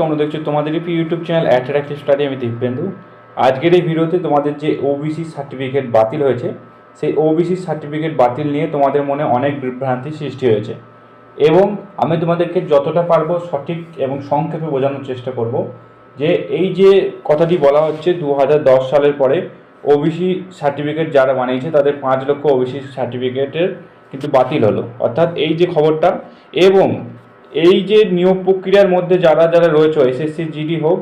তোমরা দেখছ তোমাদের UP YouTube channel attractive study আমি দীপেন্দু আজকের এই ভিডিওতে তোমাদের যে ওবিসি সার্টিফিকেট বাতিল হয়েছে, সেই ওবিসি সার্টিফিকেট বাতিল নিয়ে তোমাদের মনে অনেক বিভ্রান্তি সৃষ্টি হয়েছে। এবং আমি তোমাদেরকে যতটা পারব সঠিক এবং সংক্ষেপে বোঝানোর চেষ্টা করব যে এই যে কথাটি বলা হচ্ছে দু হাজার দশ সালের পরে ওবিসি সার্টিফিকেট যারা বানিয়েছে, তাদের পাঁচ লক্ষ ওবিসি সার্টিফিকেটের কিন্তু বাতিল হলো। অর্থাৎ এই যে খবরটা, এবং এই যে নিয়োগ প্রক্রিয়ার মধ্যে যারা যারা রয়েছে এসএসসি জিডি হোক,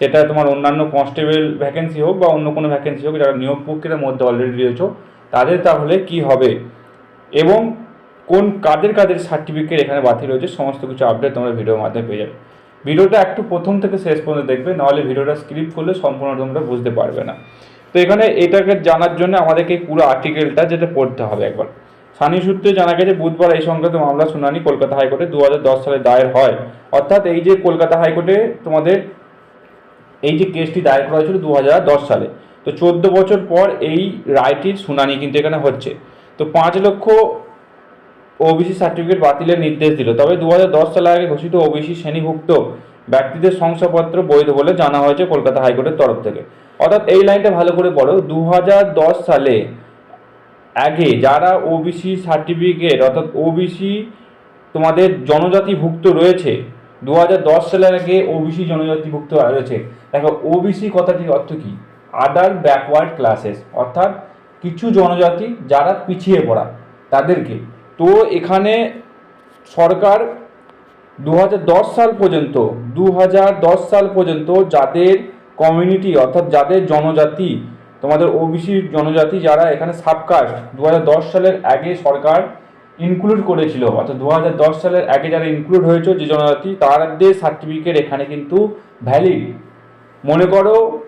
সেটা তোমার অন্যান্য কনস্টেবল ভ্যাকেন্সি হোক বা অন্য কোনো ভ্যাকেন্সি হোক, যারা নিয়োগ প্রক্রিয়ার মধ্যে অলরেডি রয়েছে, তাদের তাহলে কি হবে? এবং কোন কাদের কাদের সার্টিফিকেট এখানে বাতিল রয়েছে সমস্ত কিছু আপডেট তোমরা ভিডিওর মাধ্যমে পেয়ে যাবে। ভিডিওটা একটু প্রথম থেকে শেষ পর্যন্ত দেখবে, নাহলে ভিডিওটা স্ক্রিপ করলে সম্পূর্ণ তোমরা বুঝতে পারবে না। তো এখানে এটাকে জানার জন্য আমাদেরকে পুরো আর্টিকেলটা যেটা পড়তে হবে একবার। স্থানীয় সূত্রে জানা গেছে, বুধবার এই সংক্রান্ত মামলা শুনানি কলকাতা হাইকোর্টে দু হাজার দশ সালে দায়ের হয়। অর্থাৎ এই যে কলকাতা হাইকোর্টে তোমাদের এই যে কেসটি দায়ের করা হয়েছিল দু হাজার দশ সালে, তো চোদ্দ বছর পর এই রায়টির শুনানি কিন্তু এখানে হচ্ছে। তো পাঁচ লক্ষ ওবিসি সার্টিফিকেট বাতিলের নির্দেশ দিল। তবে দু হাজার দশ সালে আগে ঘোষিত ওবিসি শ্রেণীভুক্ত ব্যক্তিদের শংসাপত্র বৈধ বলে জানা হয়েছে কলকাতা হাইকোর্টের তরফ থেকে। অর্থাৎ এই লাইনটা ভালো করে পড়ো। দু হাজার দশ সালে আগে যারা ওবিসি সার্টিফিকেট অর্থাৎ ওবিসি তোমাদের জনজাতিভুক্ত রয়েছে দু হাজার দশ সালের আগে ওবিসি জনজাতিভুক্ত রয়েছে। দেখো ওবিসি কথাটির অর্থ কি? আদার ব্যাকওয়ার্ড ক্লাসেস অর্থাৎ কিছু জনজাতি যারা পিছিয়ে পড়া তাদেরকে। তো এখানে সরকার দু হাজার দশ সাল পর্যন্ত দু হাজার দশ সাল পর্যন্ত যাদের কমিউনিটি অর্থাৎ যাদের জনজাতি তোমাদের ওবিসি জনজাতি যারা এখানে সাবকাস্ট দু হাজার দশ সালের আগে সরকার ইনক্লুড করেছিল, অর্থাৎ দু হাজার দশ সালের আগে যারা ইনক্লুড হয়েছে যে জনজাতি, তাদের সার্টিফিকেট এখানে কিন্তু ভ্যালিড মনে করো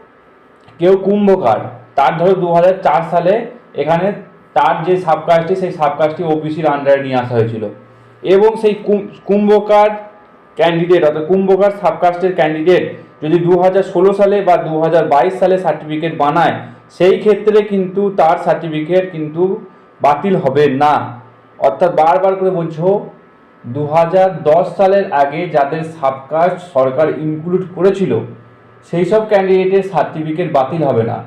কেউ কুম্ভকার, তার ধরো দু হাজার চার সালে এখানে তার যে সাবকাস্টটি, সেই সাবকাস্টটি ওবিসির আন্ডারে নিয়ে আসা হয়েছিল। এবং সেই কুম- কুম্ভকার ক্যান্ডিডেট অর্থাৎ কুম্ভকার সাবকাস্টের ক্যান্ডিডেট যদি দু হাজার ষোলো সালে বা দু হাজার বাইশ সালে সার্টিফিকেট বানায় সেই ক্ষেত্রে কিন্তু তার সার্টিফিকেট কিন্তু বাতিল হবে না। অর্থাৎ বারবার করে বলছো দু হাজার দশ সালের আগে যাদের সাবকাস্ট সরকার ইনক্লুড করেছিল, সেই সব ক্যান্ডিডেটের সার্টিফিকেট বাতিল হবে না।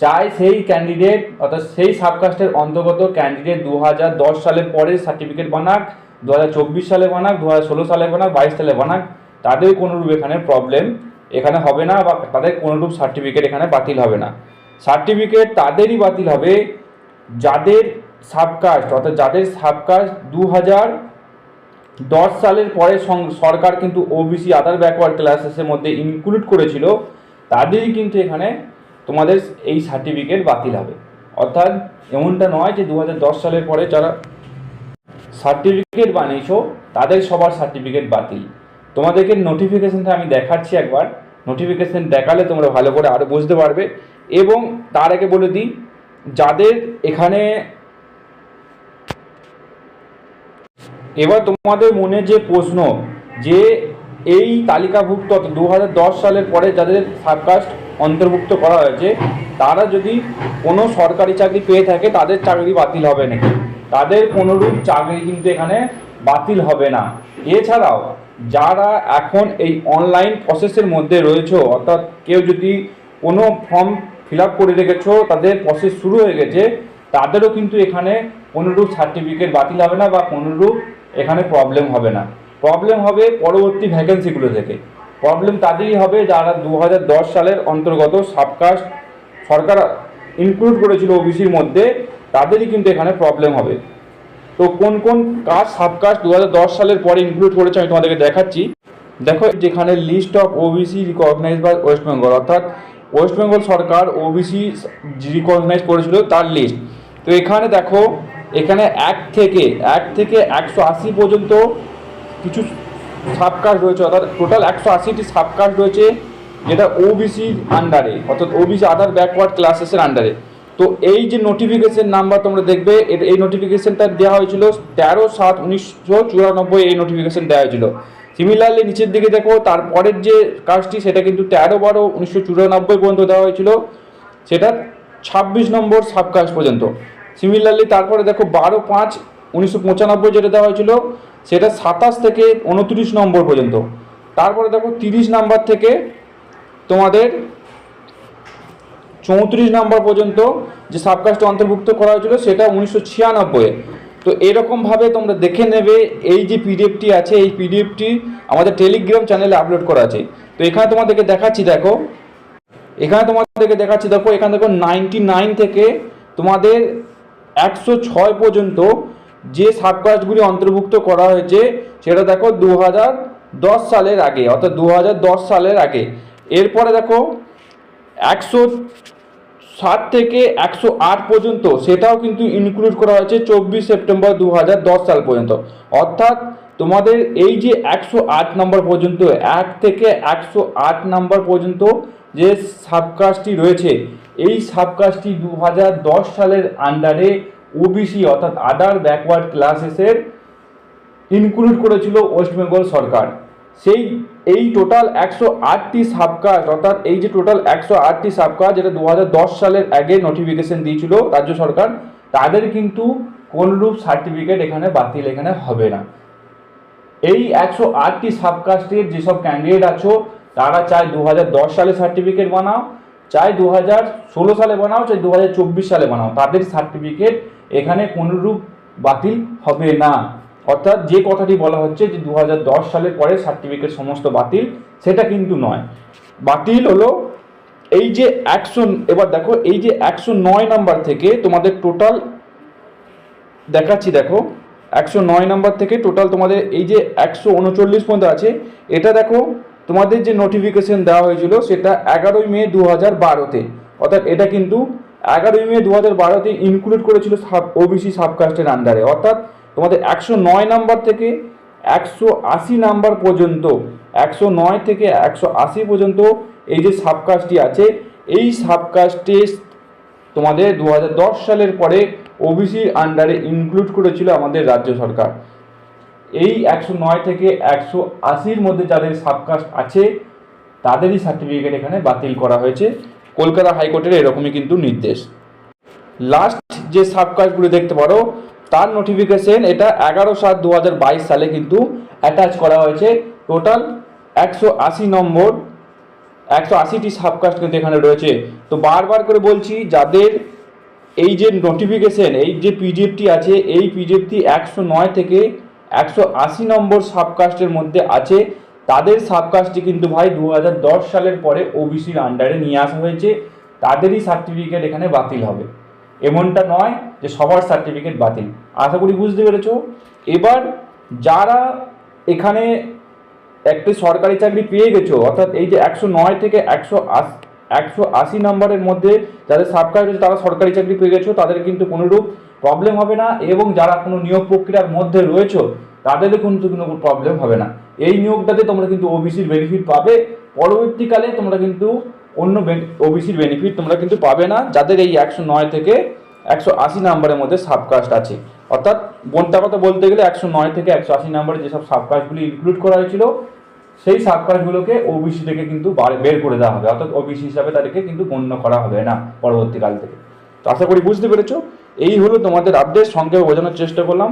চাই সেই ক্যান্ডিডেট অর্থাৎ সেই সাবকাস্টের অন্তর্গত ক্যান্ডিডেট দু সালের পরে সার্টিফিকেট বানাক দু হাজার চব্বিশ সালে বানাক দু হাজার ষোলো সালে বানাক, বাইশ সালে বানাক, তাদের কোনোরূপ এখানে প্রবলেম এখানে হবে না বা তাদের কোনোরূপ সার্টিফিকেট এখানে বাতিল হবে না। সার্টিফিকেট তাদেরই বাতিল হবে যাদের সাবকাস্ট, অর্থাৎ যাদের সাবকাস্ট দু হাজার দশ সালের পরে সরকার কিন্তু ওবিসি আদার ব্যাকওয়ার্ড ক্লাসেসের মধ্যে ইনক্লুড করেছিল, তাদেরই কিন্তু এখানে তোমাদের এই সার্টিফিকেট বাতিল হবে। অর্থাৎ এমনটা নয় যে দু হাজার দশ সালের পরে যারা সার্টিফিকেট বানিয়েছো, তাদের সবার সার্টিফিকেট বাতিল। তোমাদেরকে নোটিফিকেশনটা আমি দেখাচ্ছি একবার। নোটিফিকেশন দেখালে তোমরা ভালো করে আরও বুঝতে পারবে। এবং তার আগে বলে দিই, যাদের এখানে এবার তোমাদের মনে যে প্রশ্ন যে এই তালিকাভুক্ত দু হাজার দশ সালের পরে যাদের সাবকাস্ট অন্তর্ভুক্ত করা হয়েছে, তারা যদি কোনো সরকারি চাকরি পেয়ে থাকে, তাদের চাকরি বাতিল হবে নাকি? তাদের কোনোরূপ চাকরি কিন্তু এখানে বাতিল হবে না। এছাড়াও যারা এখন এই অনলাইন প্রসেসের মধ্যে রয়েছে, অর্থাৎ কেউ যদি কোনো ফর্ম ফিল আপ করে রেখেছো, তাদের প্রসেস শুরু হয়ে গেছে, তাদেরও কিন্তু এখানে কোনোরূপ সার্টিফিকেট বাতিল হবে না বা কোনোরূপ এখানে প্রবলেম হবে না। প্রবলেম হবে পরবর্তী ভ্যাকেন্সিগুলো থেকে। প্রবলেম তাদেরই হবে যারা দু হাজার দশ সালের অন্তর্গত সাবকাস্ট সরকার ইনক্লুড করেছিল ওবিসির মধ্যে, তাদেরই কিন্তু এখানে প্রবলেম হবে। তো কোন কোন কাজ সাবকাস্ট দু হাজার দশ সালের পরে ইনক্লুড করেছে আমি তোমাদেরকে দেখাচ্ছি। দেখো যেখানে list of OBC recognise by West Bengal অর্থাৎ ওয়েস্ট বেঙ্গল সরকার ওবিসি রিকগনাইজ করেছিল তার লিস্ট তো এখানে দেখো, এখানে এক থেকে এক থেকে একশো আশি পর্যন্ত কিছু সাবকাস্ট রয়েছে, অর্থাৎ টোটাল একশো আশিটি সাবকাস্ট রয়েছে যেটা ওবিসির আন্ডারে অর্থাৎ ওবিসি আদার ব্যাকওয়ার্ড ক্লাসেসের আন্ডারে তো এই যে নোটিফিকেশন নাম্বার তোমরা দেখবে এই নোটিফিকেশনটা দেওয়া হয়েছিল তেরো সাত উনিশশো চুরানব্বই, এই নোটিফিকেশন দেওয়া হয়েছিল। সিমিলারলি নিচের দিকে দেখো তারপরের যে কাজটি, সেটা কিন্তু তেরো বারো উনিশশো চুরানব্বই পর্যন্ত দেওয়া হয়েছিল। সেটা ছাব্বিশ নম্বর সাবকাস্ট পর্যন্ত। সিমিলারলি তারপরে দেখো বারো পাঁচ উনিশশো পঁচানব্বই যেটা দেওয়া হয়েছিল, সেটা সাতাশ থেকে উনত্রিশ নম্বর পর্যন্ত। তারপরে দেখো তিরিশ নাম্বার থেকে তোমাদের চৌত্রিশ নম্বর পর্যন্ত যে সাবকাস্ট অন্তর্ভুক্ত করা হয়েছিল সেটা উনিশশো ছিয়ানব্বই তো এরকমভাবে তোমরা দেখে নেবে এই যে পিডিএফটি আছে, এই পিডিএফটি আমাদের টেলিগ্রাম চ্যানেলে আপলোড করা আছে। তো এখানে তোমাদেরকে দেখাচ্ছি, দেখো। এখানে তোমাদেরকে দেখাচ্ছি, দেখো, এখানে দেখো নাইনটি নাইন থেকে তোমাদের একশো ছয় পর্যন্ত যে সাবকাস্টগুলি অন্তর্ভুক্ত করা হয়েছে, সেটা দেখো দু হাজার দশ সালের আগে, অর্থাৎ দু হাজার দশ সালের আগে। এরপরে দেখো একশো সাত থেকে একশো আট পর্যন্ত, সেটাও কিন্তু ইনক্লুড করা হয়েছে চব্বিশ সেপ্টেম্বর দু হাজার দশ সাল পর্যন্ত। অর্থাৎ তোমাদের এই যে একশো আট নম্বর পর্যন্ত, এক থেকে একশো আট নম্বর পর্যন্ত যে সাবকাস্টটি রয়েছে, এই সাবকাস্টটি দু হাজার দশ সালের আন্ডারে ওবিসি অর্থাৎ আদার ব্যাকওয়ার্ড ক্লাসেসের ইনক্লুড করেছিল ওয়েস্ট বেঙ্গল সরকার। সেই, এই টোটাল একশো আটটি সাবকাস্ট অর্থাৎ এই যে টোটাল একশো আটটি সাবকাস্ট যেটা দু হাজার দশ সালের আগে নোটিফিকেশন দিয়েছিল রাজ্য সরকার, তাদের কিন্তু কোনরূপ সার্টিফিকেট এখানে বাতিল এখানে হবে না। এই একশো আটটি সাবকাস্টের যেসব ক্যান্ডিডেট আছো, তারা চায় দু হাজার সালে সার্টিফিকেট বানাও চাই দু ষোলো সালে বানাও চাই দু হাজার চব্বিশ সালে বানাও। তাদের সার্টিফিকেট এখানে কোনরূপ বাতিল হবে না। অর্থাৎ যে কথাটি বলা হচ্ছে যে দু হাজার দশ সালের পরে সার্টিফিকেট সমস্ত বাতিল, সেটা কিন্তু নয়। বাতিল হলো এই যে একশো এবার দেখো, এই যে একশো নয় নাম্বার থেকে তোমাদের টোটাল দেখাচ্ছি দেখো, একশো নয় নাম্বার থেকে টোটাল তোমাদের এই যে একশো উনচল্লিশ পর্যন্ত আছে, এটা দেখো, তোমাদের যে নোটিফিকেশন দেওয়া হয়েছিল সেটা এগারোই মে দু হাজার বারোতে। অর্থাৎ এটা কিন্তু এগারোই মে দু হাজার বারোতে ইনক্লুড করেছিল সাব ওবিসি সাবকাস্টের আন্ডারে অর্থাৎ তোমাদের একশো নয় নাম্বার থেকে একশো আশি নাম্বার পর্যন্ত, একশো নয় থেকে একশো আশি পর্যন্ত এই যে সাবকাস্টটি আছে, এই সাবকাস্টে তোমাদের দু হাজার দশ সালের পরে ওবিসির আন্ডারে ইনক্লুড করেছিল আমাদের রাজ্য সরকার। এই একশো নয় থেকে একশো আশির মধ্যে যাদের সাবকাস্ট আছে, তাদেরই সার্টিফিকেট এখানে বাতিল করা হয়েছে। কলকাতা হাইকোর্টের এরকমই কিন্তু নির্দেশ। লাস্ট যে সাবকাস্টগুলো দেখতে পারো তার নোটিফিকেশন এটা এগারো সাত দু সালে কিন্তু অ্যাটাচ করা হয়েছে। টোটাল একশো আশি নম্বর, একশো আশিটি সাবকাস্ট কিন্তু এখানে রয়েছে। তো বারবার করে বলছি, যাদের এই যে নোটিফিকেশন এই যে পিডিএফটি আছে, এই পিডিএফটি একশো নয় থেকে একশো আশি নম্বর সাবকাস্টের মধ্যে আছে। তাদের সাবকাস্টটি কিন্তু ভাই দু হাজার দশ সালের পরে ওবিসির আন্ডারে নিয়ে আসা হয়েছে। তাদেরই সার্টিফিকেট এখানে বাতিল হবে। এমনটা নয় যে সবার সার্টিফিকেট বাতিল। আশা করি বুঝতে পেরেছ? এবার যারা এখানে একটি সরকারি চাকরি পেয়ে গেছো, অর্থাৎ এই যে একশো নয় থেকে একশো আশি একশো আশি নম্বরের মধ্যে যাদের সাবকাস্ট রয়েছে, তারা সরকারি চাকরি পেয়ে গেছো, তাদের কিন্তু কোনোরূপ প্রবলেম হবে না এবং যারা কোনো নিয়োগ প্রক্রিয়ার মধ্যে রয়েছো, তাদেরও কিন্তু কোনো প্রবলেম হবে না। এই নিয়োগটাতে তোমরা কিন্তু ওবিসির বেনিফিট পাবে। পরবর্তীকালে তোমরা কিন্তু অন্য ওবিসির বেনিফিট তোমরা কিন্তু পাবে না। যাদের এই একশো নয় থেকে একশো আশি নাম্বারের মধ্যে সাবকাস্ট আছে। অর্থাৎ বনটা কথা বলতে গেলে একশো নয় থেকে একশো আশি নাম্বারে যেসব সাবকাস্টগুলি ইনক্লুড করা হয়েছিল, সেই সাবকাস্টগুলোকে ওবিসি থেকে কিন্তু বের করে দেওয়া হবে। অর্থাৎ ওবিসি হিসাবে তাদেরকে কিন্তু গণ্য করা হবে না পরবর্তীকাল থেকে। তো আশা করি বুঝতে পেরেছ? এই হলো তোমাদের আপডেট সংক্ষেপে বোঝানোর চেষ্টা করলাম।